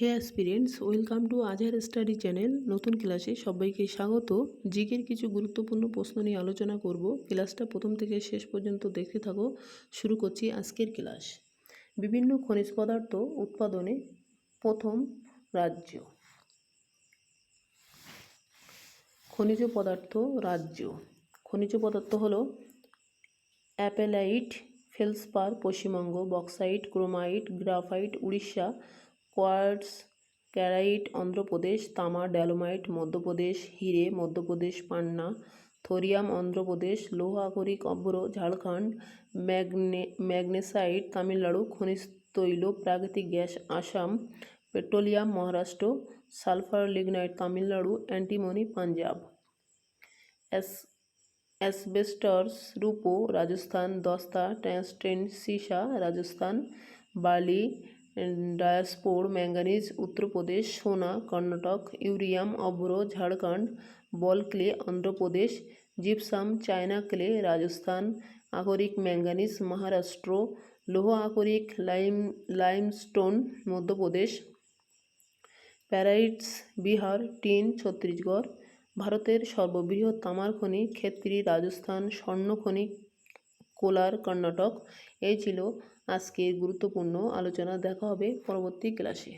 Hey aspirants welcome to Azhar study channel. নতুন ক্লাসে সবাইকে স্বাগত। জিকের কিছু গুরুত্বপূর্ণ প্রশ্ন নিয়ে আলোচনা করব। ক্লাসটা প্রথম থেকে শেষ পর্যন্ত দেখতে থাকো। শুরু করছি আজকের ক্লাস। বিভিন্ন খনিজ পদার্থ উৎপাদনে প্রথম রাজ্য। খনিজ পদার্থ রাজ্য। খনিজ পদার্থ হলো apatite, feldspar, Paschimbanga, bauxite, chromite, graphite, Orissa quartz ক্যারাইট, Andhra Pradesh, তামা, ড্যালোমাইট, মধ্যপ্রদেশ, হিরে, মধ্যপ্রদেশ, পান্না, থোরিয়াম, অন্ধ্রপ্রদেশ, লৌহ, আকরিক, অভ্র, ঝাড়খণ্ড, ম্যাগনে, ম্যাগনেসাইট, তামিলনাড়ু, খনিজ তৈল, প্রাকৃতিক gas, Assam, petroleum, Maharashtra, sulphur lignite, Tamil Nadu, antimony, Punjab. As asbestos রূপো, Rajasthan, দস্তা ট্যান্সটেন সিসা, রাজস্থান, বালি ডায়াসপোর ম্যাঙ্গানিজ উত্তরপ্রদেশ, সোনা, কর্ণাটক, ইউরিয়াম অভ্র Jharkhand, ball clay, Andhra Pradesh, gypsum, china clay, Rajasthan, আকরিক ম্যাঙ্গানিজ মহারাষ্ট্র, লৌহ আকরিক, lime, limestone, Madhya Pradesh, pyrites, Bihar, tin, Chhattisgarh, ভারতের সর্ববৃহৎ তামার খনি, ক্ষেত্রী, রাজস্থান স্বর্ণখনি কোলার কর্ণাটক। এই ছিল আজকের গুরুত্বপূর্ণ আলোচনা। দেখা হবে পরবর্তী ক্লাসে।